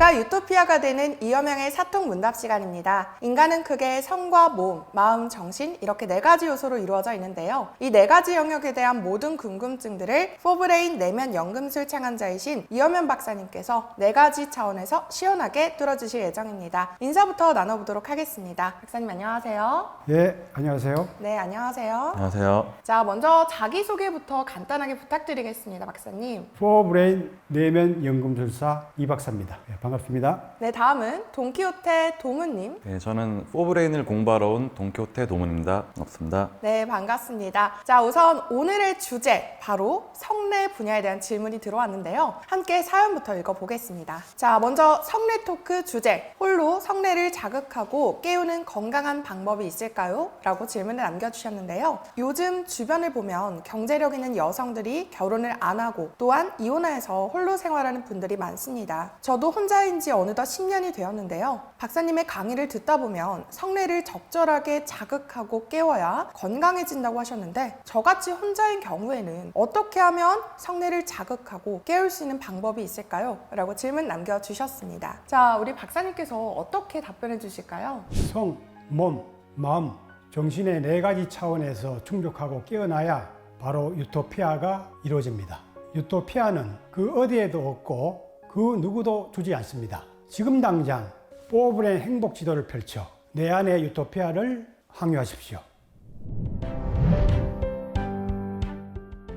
내가 유토피아가 되는 이여명의 사통 문답 시간입니다. 인간은 크게 성과 몸, 마음, 정신 이렇게 네 가지 요소로 이루어져 있는데요. 이 네 가지 영역에 대한 모든 궁금증들을 포브레인 내면 연금술 창안자이신 이여명 박사님께서 네 가지 차원에서 시원하게 뚫어주실 예정입니다. 인사부터 나눠보도록 하겠습니다. 박사님 안녕하세요. 예, 안녕하세요. 네, 안녕하세요. 안녕하세요. 자, 먼저 자기소개부터 간단하게 부탁드리겠습니다, 박사님. 포브레인 내면 연금술사 이 박사입니다. 예, 반 갑습니다. 네, 다음은 돈키호테 도무님. 네, 저는 포브레인을 공부하러 온 동키호테 도문입니다. 반갑습니다. 네, 반갑습니다. 자, 우선 오늘의 주제, 바로 성례 분야에 대한 질문이 들어왔는데요. 함께 사연부터 읽어보겠습니다. 자, 먼저 성례 토크 주제, 홀로 성례를 자극하고 깨우는 건강한 방법이 있을까요? 라고 질문을 남겨주셨는데요. 요즘 주변을 보면 경제력 있는 여성들이 결혼을 안 하고 또한 이혼해서 홀로 생활하는 분들이 많습니다. 저도 혼자 인 지 어느덧 10년이 되었는데요. 박사님의 강의를 듣다 보면 성례를 적절하게 자극하고 깨워야 건강해진다고 하셨는데 저같이 혼자인 경우에는 어떻게 하면 성례를 자극하고 깨울 수 있는 방법이 있을까요? 라고 질문 남겨주셨습니다. 자, 우리 박사님께서 어떻게 답변해 주실까요? 성, 몸, 마음, 정신의 네 가지 차원에서 충족하고 깨어나야 바로 유토피아가 이루어집니다. 유토피아는 그 어디에도 없고 그 누구도 주지 않습니다. 지금 당장 포브레인 행복 지도를 펼쳐 내 안의 유토피아를 항유하십시오.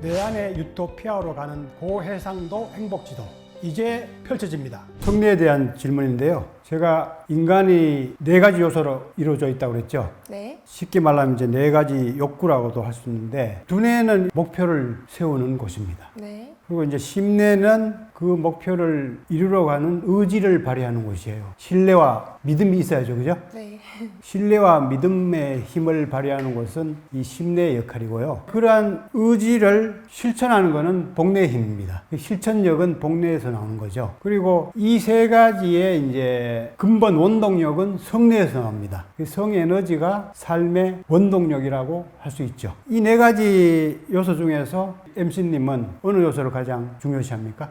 내 안의 유토피아로 가는 고해상도 행복 지도 이제 펼쳐집니다. 성리에 대한 질문인데요. 제가 인간이 네 가지 요소로 이루어져 있다고 그랬죠. 네. 쉽게 말하면 이제 네 가지 욕구라고도 할 수 있는데 두뇌는 목표를 세우는 곳입니다. 네. 그리고 이제 심뇌는 그 목표를 이루러가는 의지를 발휘하는 곳이에요. 신뢰와 믿음이 있어야죠, 그죠? 네. 신뢰와 믿음의 힘을 발휘하는 것은 이 심내의 역할이고요. 그러한 의지를 실천하는 것은 복내의 힘입니다. 그 실천력은 복내에서 나오는 거죠. 그리고 이 세 가지의 이제 근본 원동력은 성내에서 나옵니다. 그 성에너지가 삶의 원동력이라고 할 수 있죠. 이 네 가지 요소 중에서 MC님은 어느 요소를 가장 중요시합니까?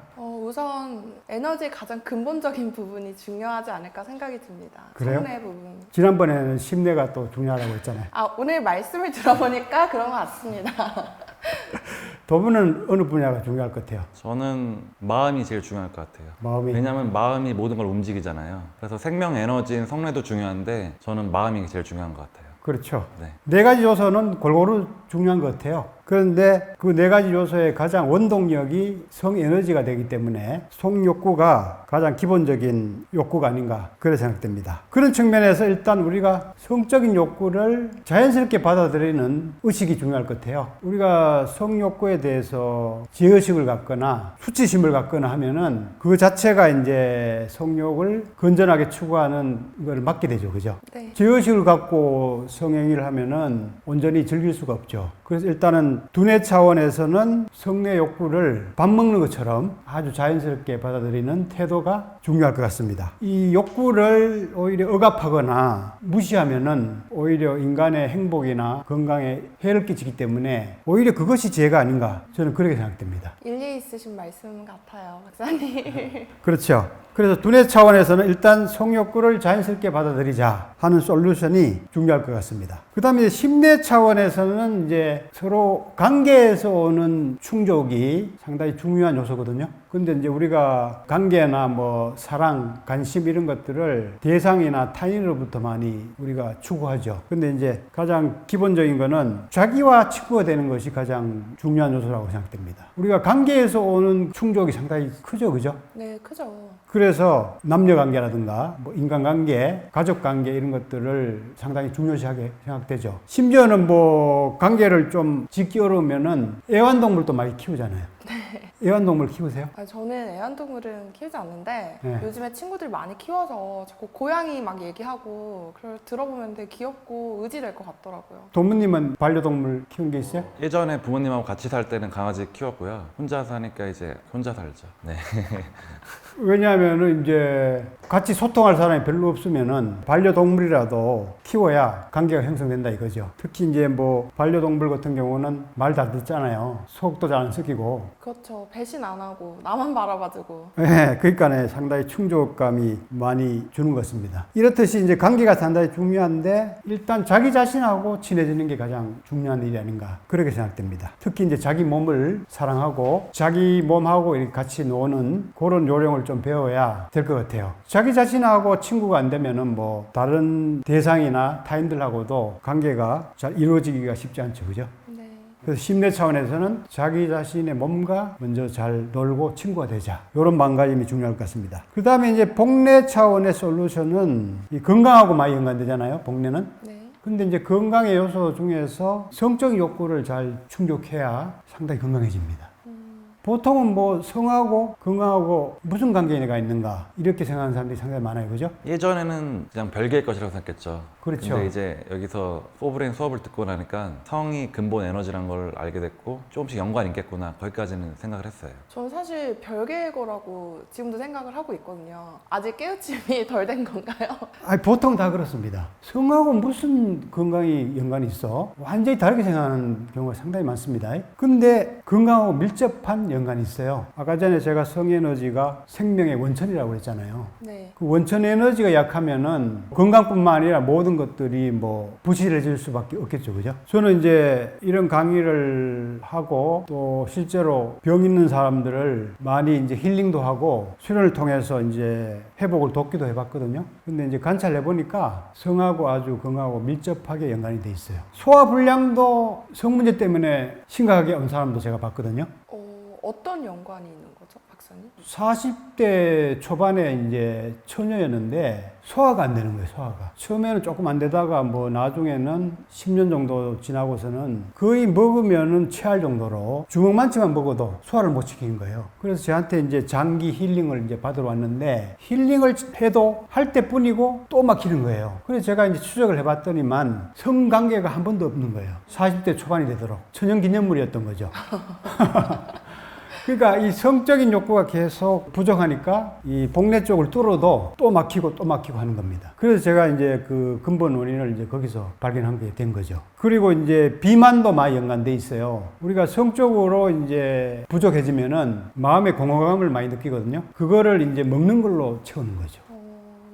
어, 우선 에너지의 가장 근본적인 부분이 중요하지 않을까 생각이 듭니다. 그래요? 성례 부분. 지난번에는 심내가 또 중요하다고 했잖아요. 아, 오늘 말씀을 들어보니까 그런 것 같습니다. 두 분은 어느 분야가 중요할 것 같아요? 저는 마음이 제일 중요할 것 같아요. 마음이. 왜냐하면 마음이 모든 걸 움직이잖아요. 그래서 생명 에너지인 성례도 중요한데 저는 마음이 제일 중요한 것 같아요. 그렇죠. 네. 네 가지 요소는 골고루 중요한 것 같아요. 그런데 그 네 가지 요소의 가장 원동력이 성에너지가 되기 때문에 성욕구가 가장 기본적인 욕구가 아닌가 그렇게 생각됩니다. 그런 측면에서 일단 우리가 성적인 욕구를 자연스럽게 받아들이는 의식이 중요할 것 같아요. 우리가 성욕구에 대해서 제의식을 갖거나 수치심을 갖거나 하면은 그 자체가 이제 성욕을 건전하게 추구하는 걸 막게 되죠. 그죠? 네. 제의식을 갖고 성행위를 하면은 온전히 즐길 수가 없죠. go. 그래서 일단은 두뇌 차원에서는 성내 욕구를 밥 먹는 것처럼 아주 자연스럽게 받아들이는 태도가 중요할 것 같습니다. 이 욕구를 오히려 억압하거나 무시하면은 오히려 인간의 행복이나 건강에 해를 끼치기 때문에 오히려 그것이 죄가 아닌가 저는 그렇게 생각됩니다. 일리 있으신 말씀 같아요, 박사님. 그렇죠. 그래서 두뇌 차원에서는 일단 성욕구를 자연스럽게 받아들이자 하는 솔루션이 중요할 것 같습니다. 그 다음에 심내 차원에서는 이제 서로 관계에서 오는 충족이 상당히 중요한 요소거든요. 근데 이제 우리가 관계나 뭐 사랑, 관심 이런 것들을 대상이나 타인으로부터 많이 우리가 추구하죠. 근데 이제 가장 기본적인 거는 자기와 친구가 되는 것이 가장 중요한 요소라고 생각됩니다. 우리가 관계에서 오는 충족이 상당히 크죠. 그죠? 네, 크죠. 그래서 남녀 관계라든가 뭐 인간 관계, 가족 관계 이런 것들을 상당히 중요시하게 생각되죠. 심지어는 뭐 관계를 좀 짓기 어려우면은 애완동물도 많이 키우잖아요. 애완동물 키우세요? 아, 저는 애완동물은 키우지 않는데 네. 요즘에 친구들 많이 키워서 자꾸 고양이 막 얘기하고 그걸 들어보면 되게 귀엽고 의지될 것 같더라고요. 도무님은 반려동물 키운 게 있어요? 예전에 부모님하고 같이 살 때는 강아지 키웠고요. 혼자 사니까 이제 혼자 살죠. 네. 왜냐하면은 이제 같이 소통할 사람이 별로 없으면은 반려동물이라도 키워야 관계가 형성된다 이거죠. 특히 이제 뭐 반려동물 같은 경우는 말잘 듣잖아요. 속도 잘 안 섞이고 그렇죠. 배신 안 하고 나만 바라봐주고 예, 그러니까 상당히 충족감이 많이 주는 것 같습니다. 이렇듯이 이제 관계가 상당히 중요한데 일단 자기 자신하고 친해지는 게 가장 중요한 일이 아닌가 그렇게 생각됩니다. 특히 이제 자기 몸을 사랑하고 자기 몸하고 같이 노는 그런 요령을 좀 배워야 될 것 같아요. 자기 자신하고 친구가 안 되면은 뭐 다른 대상이나 타인들하고도 관계가 잘 이루어지기가 쉽지 않죠, 그죠? 네. 그래서 심리 차원에서는 자기 자신의 몸과 먼저 잘 놀고 친구가 되자. 이런 마음가짐이 중요할 것 같습니다. 그 다음에 이제 복내 차원의 솔루션은 이 건강하고 많이 연관되잖아요. 복내는. 네. 근데 이제 건강의 요소 중에서 성적 욕구를 잘 충족해야 상당히 건강해집니다. 보통은 뭐 성하고 건강하고 무슨 관계가 있는가 이렇게 생각하는 사람들이 상당히 많아요. 그죠? 예전에는 그냥 별개의 것이라고 생각했죠. 그렇죠. 근데 이제 여기서 포브레인 수업을 듣고 나니까 성이 근본 에너지란 걸 알게 됐고 조금씩 연관이 있겠구나 거기까지는 생각을 했어요. 저는 사실 별개의 거라고 지금도 생각을 하고 있거든요. 아직 깨우침이 덜 된 건가요? 아니, 보통 다 그렇습니다. 성하고 무슨 건강이 연관이 있어? 완전히 다르게 생각하는 경우가 상당히 많습니다. 근데 건강하고 밀접한 연 관이 있어요. 아까 전에 제가 성에너지가 생명의 원천이라고 했잖아요. 네. 그 원천 에너지가 약하면은 건강뿐만 아니라 모든 것들이 뭐 부실해질 수밖에 없겠죠. 그죠? 저는 이제 이런 강의를 하고 또 실제로 병 있는 사람들을 많이 이제 힐링도 하고 수련을 통해서 이제 회복을 돕기도 해봤거든요. 근데 이제 관찰해 보니까 성하고 아주 건강하고 밀접하게 연관이 돼 있어요. 소화 불량도 성 문제 때문에 심각하게 온 사람도 제가 봤거든요. 어, 어떤 연관이 있는 거죠, 박사님? 40대 초반에 이제 처녀였는데 소화가 안 되는 거예요, 소화가. 처음에는 조금 안 되다가 뭐 나중에는 10년 정도 지나고서는 거의 먹으면은 체할 정도로 주먹만치만 먹어도 소화를 못 시키는 거예요. 그래서 저한테 이제 장기 힐링을 이제 받으러 왔는데 힐링을 해도 할 때뿐이고 또 막히는 거예요. 그래서 제가 이제 추적을 해봤더니만 성관계가 한 번도 없는 거예요. 40대 초반이 되도록. 천연 기념물이었던 거죠. 그러니까 이 성적인 욕구가 계속 부족하니까 이 복내 쪽을 뚫어도 또 막히고 또 막히고 하는 겁니다. 그래서 제가 이제 그 근본 원인을 이제 거기서 발견한 게 된 거죠. 그리고 이제 비만도 많이 연관돼 있어요. 우리가 성적으로 이제 부족해지면은 마음의 공허감을 많이 느끼거든요. 그거를 이제 먹는 걸로 채우는 거죠. 어,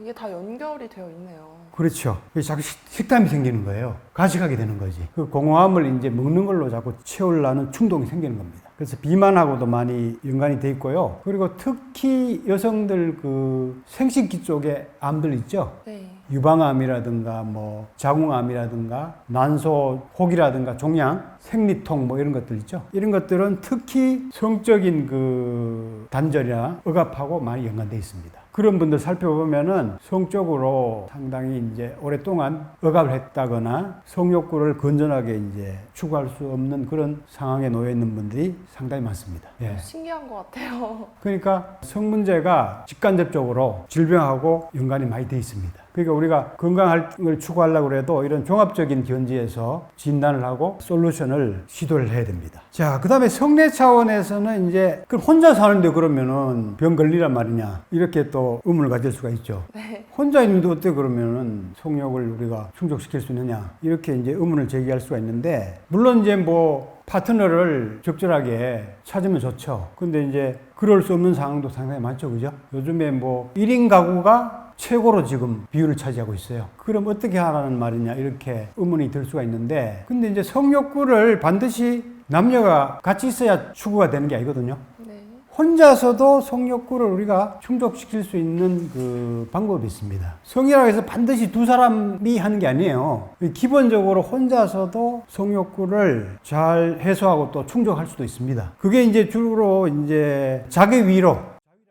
이게 다 연결이 되어 있네요. 그렇죠. 자꾸 식- 식탐이 생기는 거예요. 가식하게 되는 거지. 그 공허함을 이제 먹는 걸로 자꾸 채우려는 충동이 생기는 겁니다. 그래서 비만하고도 많이 연관이 돼 있고요. 그리고 특히 여성들 그 생식기 쪽에 암들 있죠. 네. 유방암이라든가 뭐 자궁암이라든가 난소 혹이라든가 종양, 생리통 뭐 이런 것들 있죠. 이런 것들은 특히 성적인 그 단절이나 억압하고 많이 연관돼 있습니다. 그런 분들 살펴보면은 성적으로 상당히 이제 오랫동안 억압을 했다거나 성욕구를 건전하게 이제 추구할 수 없는 그런 상황에 놓여 있는 분들이 상당히 많습니다. 예. 신기한 것 같아요. 그러니까 성 문제가 직간접적으로 질병하고 연관이 많이 돼 있습니다. 그러니까 우리가 건강을 추구하려고 해도 이런 종합적인 견지에서 진단을 하고 솔루션을 시도를 해야 됩니다. 자, 그 다음에 성내 차원에서는 이제 그럼 혼자 사는데 그러면은 병 걸리란 말이냐 이렇게 또 의문을 가질 수가 있죠. 네. 혼자 있는데 어때 그러면은 성욕을 우리가 충족시킬 수 있느냐 이렇게 이제 의문을 제기할 수가 있는데 물론 이제 뭐 파트너를 적절하게 찾으면 좋죠. 근데 이제 그럴 수 없는 상황도 상당히 많죠. 그죠? 요즘에 뭐 1인 가구가 최고로 지금 비율을 차지하고 있어요. 그럼 어떻게 하라는 말이냐 이렇게 의문이 들 수가 있는데 근데 이제 성욕구를 반드시 남녀가 같이 있어야 추구가 되는 게 아니거든요. 네. 혼자서도 성욕구를 우리가 충족시킬 수 있는 그 방법이 있습니다. 성이라고 해서 반드시 두 사람이 하는 게 아니에요. 기본적으로 혼자서도 성욕구를 잘 해소하고 또 충족할 수도 있습니다. 그게 이제 주로 이제 자기 위로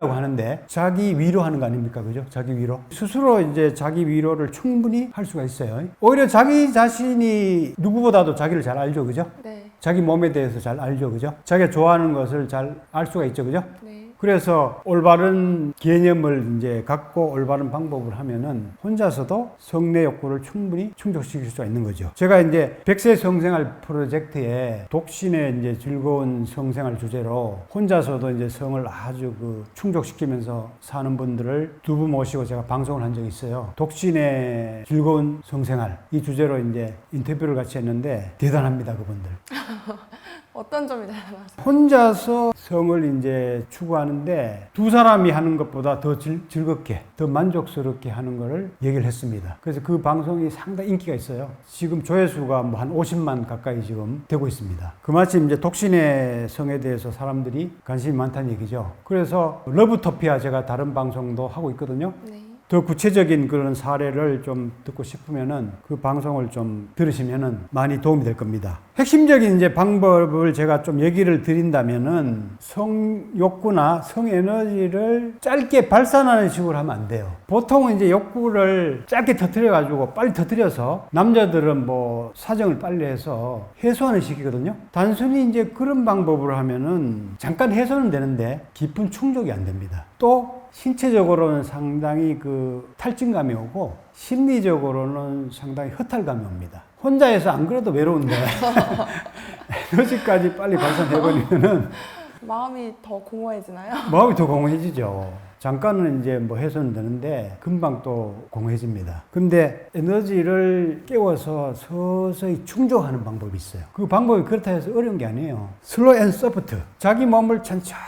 라고 하는데 자기 위로하는 거 아닙니까? 그죠? 자기 위로. 스스로 이제 자기 위로를 충분히 할 수가 있어요. 오히려 자기 자신이 누구보다도 자기를 잘 알죠. 그죠? 네. 자기 몸에 대해서 잘 알죠. 그죠? 자기가 좋아하는 것을 잘 알 수가 있죠. 그죠? 네. 그래서 올바른 개념을 이제 갖고 올바른 방법을 하면은 혼자서도 성내 욕구를 충분히 충족시킬 수가 있는 거죠. 제가 이제 백세 성생활 프로젝트에 독신의 이제 즐거운 성생활 주제로 혼자서도 이제 성을 아주 그 충족시키면서 사는 분들을 두 분 모시고 제가 방송을 한 적이 있어요. 독신의 즐거운 성생활 이 주제로 이제 인터뷰를 같이 했는데 대단합니다 그분들. 어떤 점이 닮았어요? 혼자서 성을 이제 추구하는데 두 사람이 하는 것보다 더 즐, 즐겁게, 더 만족스럽게 하는 것을 얘기를 했습니다. 그래서 그 방송이 상당히 인기가 있어요. 지금 조회수가 뭐 한 50만 가까이 지금 되고 있습니다. 그마침 이제 독신의 성에 대해서 사람들이 관심이 많다는 얘기죠. 그래서 러브토피아 제가 다른 방송도 하고 있거든요. 네. 더 구체적인 그런 사례를 좀 듣고 싶으면은 그 방송을 좀 들으시면은 많이 도움이 될 겁니다. 핵심적인 이제 방법을 제가 좀 얘기를 드린다면은 성 욕구나 성 에너지를 짧게 발산하는 식으로 하면 안 돼요. 보통은 이제 욕구를 짧게 터뜨려 가지고 빨리 터뜨려서 남자들은 뭐 사정을 빨리 해서 해소하는 식이거든요. 단순히 이제 그런 방법으로 하면은 잠깐 해소는 되는데 깊은 충족이 안 됩니다. 또 신체적으로는 상당히 그 탈진감이 오고 심리적으로는 상당히 허탈감이 옵니다. 혼자 해서 안 그래도 외로운데 에너지까지 빨리 발산해버리면은 마음이 더 공허해지나요? 마음이 더 공허해지죠. 잠깐은 이제 뭐 해소는 되는데 금방 또 공허해집니다. 근데 에너지를 깨워서 서서히 충족하는 방법이 있어요. 그 방법이 그렇다 해서 어려운 게 아니에요. 슬로 앤 서프트. 자기 몸을 천천히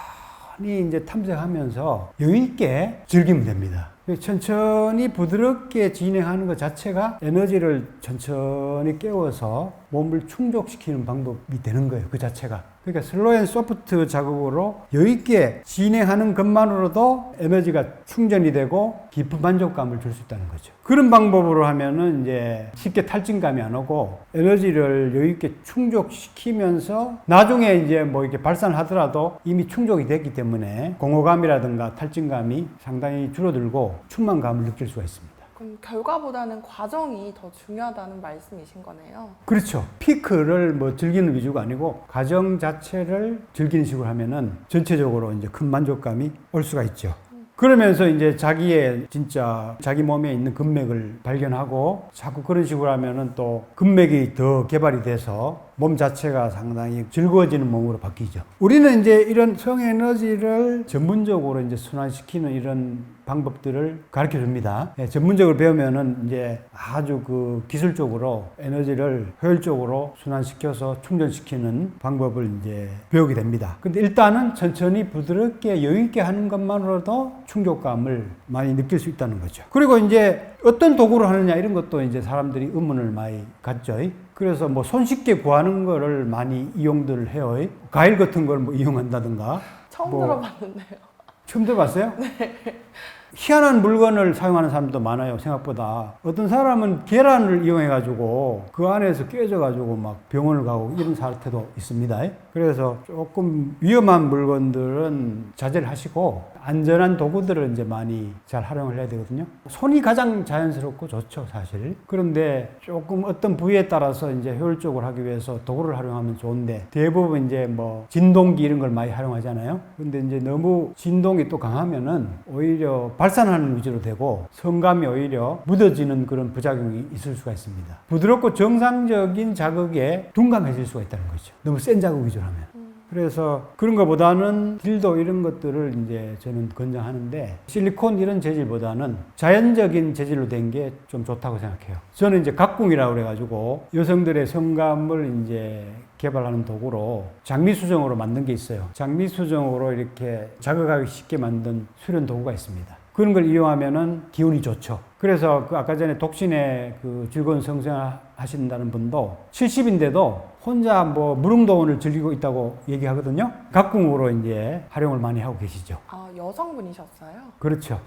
이제 탐색하면서 여유있게 즐기면 됩니다. 천천히 부드럽게 진행하는 것 자체가 에너지를 천천히 깨워서 몸을 충족시키는 방법이 되는 거예요. 그 자체가. 그러니까 슬로 앤 소프트 작업으로 여유있게 진행하는 것만으로도 에너지가 충전이 되고 깊은 만족감을 줄 수 있다는 거죠. 그런 방법으로 하면은 이제 쉽게 탈진감이 안 오고 에너지를 여유있게 충족시키면서 나중에 이제 뭐 이렇게 발산을 하더라도 이미 충족이 됐기 때문에 공허감이라든가 탈진감이 상당히 줄어들고 충만감을 느낄 수가 있습니다. 그럼 결과보다는 과정이 더 중요하다는 말씀이신 거네요. 그렇죠. 피크를 뭐 즐기는 위주가 아니고 과정 자체를 즐기는 식으로 하면은 전체적으로 이제 큰 만족감이 올 수가 있죠. 그러면서 이제 자기의 진짜 자기 몸에 있는 근맥을 발견하고 자꾸 그런 식으로 하면은 또 근맥이 더 개발이 돼서 몸 자체가 상당히 즐거워지는 몸으로 바뀌죠. 우리는 이제 이런 성에너지를 전문적으로 이제 순환시키는 이런 방법들을 가르쳐 줍니다. 예, 전문적으로 배우면은 이제 아주 그 기술적으로 에너지를 효율적으로 순환시켜서 충전시키는 방법을 이제 배우게 됩니다. 근데 일단은 천천히 부드럽게 여유있게 하는 것만으로도 충족감을 많이 느낄 수 있다는 거죠. 그리고 이제 어떤 도구로 하느냐 이런 것도 이제 사람들이 의문을 많이 갖죠. 그래서 뭐 손쉽게 구하는 거를 많이 이용들 해요. 과일 같은 걸 뭐 이용한다든가. 처음 뭐- 들어봤는데요. 처음 들어봤어요? 희한한 물건을 사용하는 사람도 많아요, 생각보다. 어떤 사람은 계란을 이용해가지고 그 안에서 깨져가지고 막 병원을 가고 이런 사태도 있습니다. 그래서 조금 위험한 물건들은 자제를 하시고 안전한 도구들을 이제 많이 잘 활용을 해야 되거든요. 손이 가장 자연스럽고 좋죠, 사실. 그런데 조금 어떤 부위에 따라서 이제 효율적으로 하기 위해서 도구를 활용하면 좋은데 대부분 이제 뭐 진동기 이런 걸 많이 활용하잖아요. 근데 이제 너무 진동이 또 강하면은 오히려 발 산하는 위주로 되고 성감이 오히려 묻어지는 그런 부작용이 있을 수가 있습니다. 부드럽고 정상적인 자극에 둔감해질 수가 있다는 거죠. 너무 센 자극 위주로 하면. 그래서 그런 것보다는 딜도 이런 것들을 이제 저는 권장하는데 실리콘 이런 재질보다는 자연적인 재질로 된 게 좀 좋다고 생각해요. 저는 이제 각궁이라고 그래가지고 여성들의 성감을 이제 개발하는 도구로 장미 수정으로 만든 게 있어요. 장미 수정으로 이렇게 자극하기 쉽게 만든 수련 도구가 있습니다. 그런 걸 이용하면은 기운이 좋죠. 그래서 그 아까 전에 독신의 그 즐거운 성생활 하신다는 분도 70인데도 혼자 뭐 무릉도원을 즐기고 있다고 얘기하거든요. 각궁으로 이제 활용을 많이 하고 계시죠. 아, 여성분이셨어요? 그렇죠.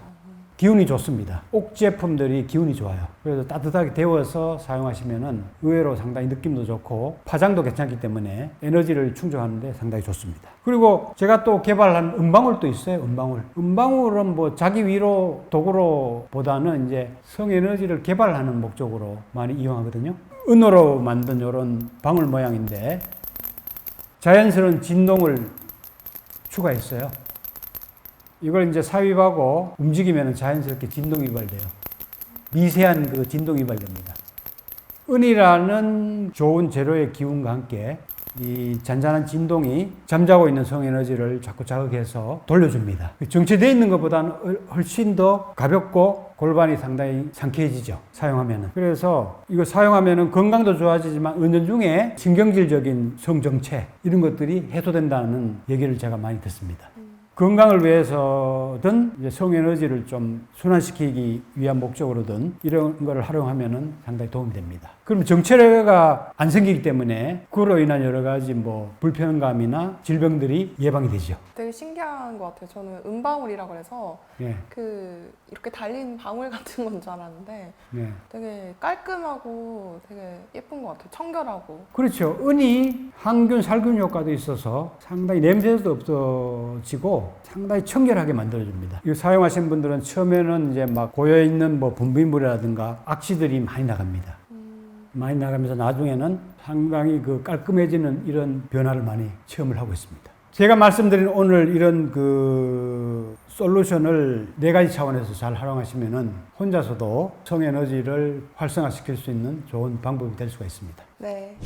기운이 좋습니다. 옥 제품들이 기운이 좋아요. 그래서 따뜻하게 데워서 사용하시면은 의외로 상당히 느낌도 좋고 파장도 괜찮기 때문에 에너지를 충족하는데 상당히 좋습니다. 그리고 제가 또 개발한 은방울도 있어요. 은방울. 은방울은 뭐 자기 위로 도구로 보다는 이제 성 에너지를 개발하는 목적으로 많이 이용하거든요. 은으로 만든 이런 방울 모양인데 자연스러운 진동을 추가했어요. 이걸 이제 삽입하고 움직이면 자연스럽게 진동이 유발돼요. 미세한 그 진동이 유발됩니다. 은이라는 좋은 재료의 기운과 함께 이 잔잔한 진동이 잠자고 있는 성에너지를 자꾸 자극해서 돌려줍니다. 정체되어 있는 것보다는 훨- 훨씬 더 가볍고 골반이 상당히 상쾌해지죠. 사용하면은. 그래서 이거 사용하면은 건강도 좋아지지만 은연 중에 신경질적인 성정체 이런 것들이 해소된다는 얘기를 제가 많이 듣습니다. 건강을 위해서든 성에너지를 좀 순환시키기 위한 목적으로든 이런 거를 활용하면은 상당히 도움이 됩니다. 그럼 정체가 안 생기기 때문에 그로 인한 여러 가지 뭐 불편감이나 질병들이 예방이 되죠. 되게 신기한 것 같아요. 저는 은방울이라 그래서 예, 그 이렇게 달린 방울 같은 건 줄 알았는데 예. 되게 깔끔하고 되게 예쁜 것 같아요. 청결하고. 그렇죠. 은이 항균, 살균 효과도 있어서 상당히 냄새도 없어지고 상당히 청결하게 만들어줍니다. 이거 사용하신 분들은 처음에는 이제 막 고여 있는 뭐 분비물이라든가 악취들이 많이 나갑니다. 많이 나가면서 나중에는 상당히 그 깔끔해지는 이런 변화를 많이 체험을 하고 있습니다. 제가 말씀드린 오늘 이런 그 솔루션을 네 가지 차원에서 잘 활용하시면은 혼자서도 성 에너지를 활성화시킬 수 있는 좋은 방법이 될 수가 있습니다. 네.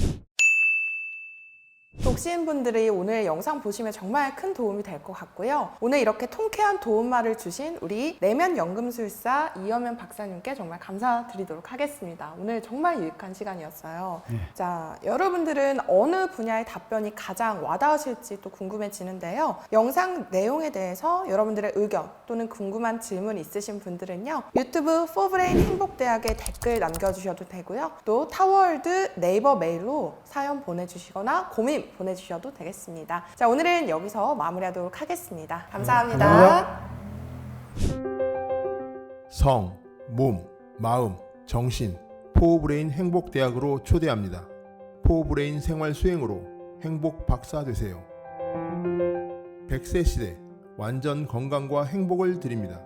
독신분들이 오늘 영상 보시면 정말 큰 도움이 될 것 같고요. 오늘 이렇게 통쾌한 도움말을 주신 우리 내면 연금술사 이여면 박사님께 정말 감사드리도록 하겠습니다. 오늘 정말 유익한 시간이었어요. 네. 자, 여러분들은 어느 분야의 답변이 가장 와닿으실지 또 궁금해지는데요. 영상 내용에 대해서 여러분들의 의견 또는 궁금한 질문 있으신 분들은요. 유튜브 포브레인 행복대학에 댓글 남겨주셔도 되고요. 또 타워월드 네이버 메일로 사연 보내주시거나 고민 보내주셔도 되겠습니다. 자, 오늘은 여기서 마무리하도록 하겠습니다. 감사합니다. 감사합니다. 성, 몸, 마음, 정신, 포브레인 행복대학으로 초대합니다. 포브레인 생활 수행으로 행복 박사 되세요. 100세 시대 완전 건강과 행복을 드립니다.